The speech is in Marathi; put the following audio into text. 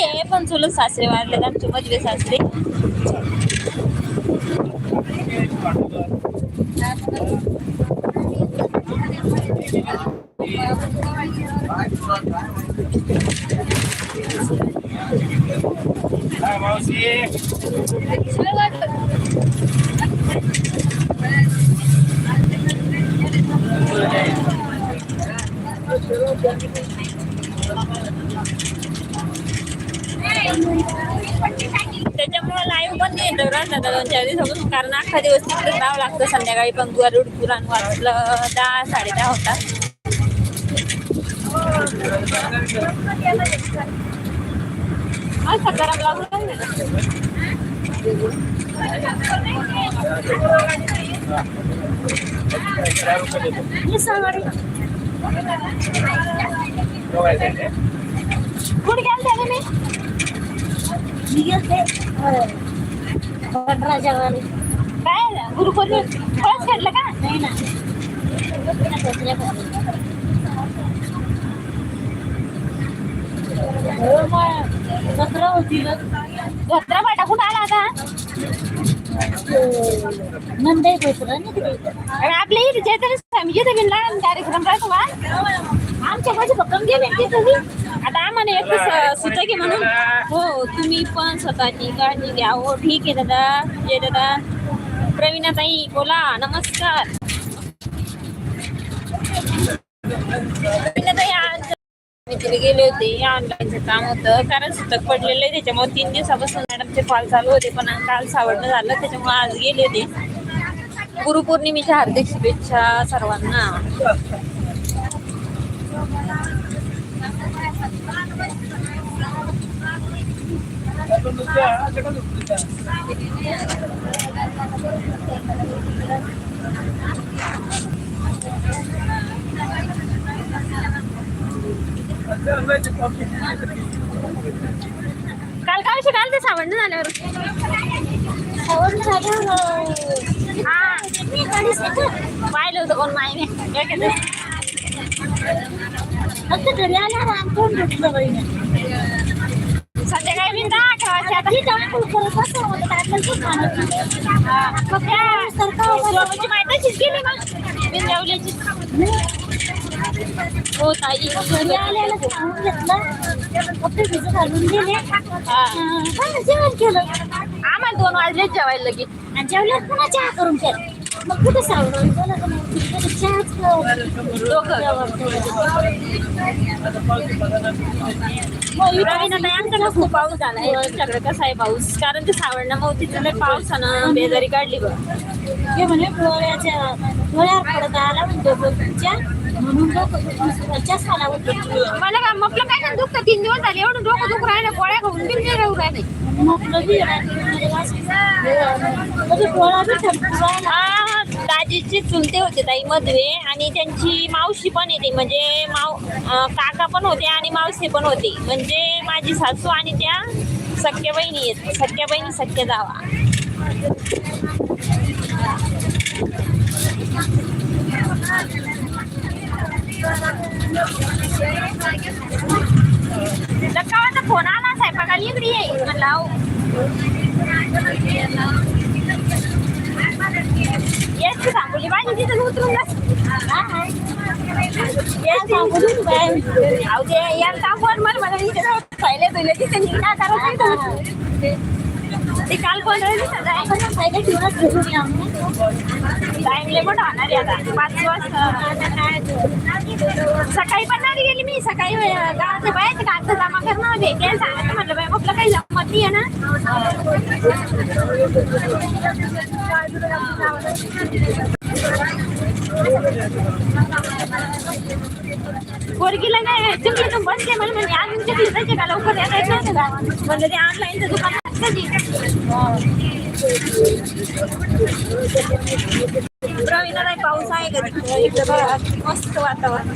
नाही आहे पण चुलत सासरे वारले आमचे मधले सासरे त्याच्यामुळे लाईव्ह पण नाही येत राहतात दोन चार दिवसापासून कारण अख्खा दिवस तिकडेच राहावं लागतं संध्याकाळी पण गरुड पुराण वाचलं दहा साडे दहा होतात असं करावं लागलं हे सवारी कुठे गेलते तुम्ही मी गेलते भटराजा वाली काय गुरुकुल खरंच खेळलं का नाही ना कचरा होती कुठं आला आता नंदाई पैसा आणि आपल्या इथे चैतन्य स्वामी जिथे बी कार्यक्रम राहतो का आमच्या माझे भक्कम गेले तिथे आता आम्हाला एक सुचक आहे म्हणून. हो तुम्ही पण स्वतःची काळजी घ्या हो ठीक आहे दादा. जय दादा. प्रवीणाताई बोला. नमस्कार. मी तिथे गेले होते. ऑनलाईनचं काम होतं. कारण सुतक पडलेलं आहे. त्याच्यामुळे तीन दिवसापासून मॅडमचे कॉल चालू होते. पण काल सावडणं झालं. त्याच्यामुळे आज गेले होते. गुरुपौर्णिमेच्या हार्दिक शुभेच्छा सर्वांना. काल काय शिकाल ते सावडणं झाल्यावर सावंत झाल्यावर हा। मी गाडी शिकत. पाहिलं होतं कोण माहिती फक्त घरी आल्यावर आमचं भेटलं बहिणी संध्याकाळी मी दहा आता जाऊन करत खूप खाणं मग त्या गेली मग हो ताई घरी आल्याला खाऊन घेतलं. कपडे भिजत घालून दिले. अं, झालं, जेवण केलं? आम्हाला दोन वाजले जेवायला लगेच. आणि जेवल्यावर पुन्हा चहा करून केलं मग कुठं सावरून झालं का मग चहाच खूप पाऊस झालाय. तुमच्याकडे कसा आहे पाऊस? कारण ते लय पावसानं बेजारी काढली बघ. हे म्हणे डोळ्याच्या डोळ्यावर पडत आला म्हणून. मला का म्हटलं काय दुख तर तीन दिवस झाले एवढं डोकं दुख राहिलं गोळ्या खाऊन बी नाही राहू राहिले. हा, दाजीची चुलते होते ताई मधवे आणि त्यांची मावशी पण येते म्हणजे माव अं, काका पण होते आणि मावशी पण होते. म्हणजे माझी सासू आणि त्या सख्या बहिणी आहेत. सख्या बहिणी सख्या जावा. लकावाचा फोन आला साहेबाला इकडे ये म्हणलं अहो. येस तू सांगली माझी तिथं उतरून जा येस अहो ते. याला टाकून मला मला इथे पहिले तुला तिथे निघा करायचं ते काल कोण ठेवूनच घेऊन या टाइमले पण होणार आता. पाच वाजता सकाळी पण नाही गेली मी. सकाळी अं, गावाच्या बाहेर कागद जमा करणार होते. ते सांगायचं म्हटलं बाय आपलं काही जमत नाही ना. पोरगीला नाही चिखलीतून बसले मला म्हणजे अजून चिखली जायचे का लवकर येता येत नाही म्हणलं ते ऑनलाईनचं दुकान कधी प्रवीणा नाही पाऊस आहे का तिकडे इकडे बघा मस्त वातावरण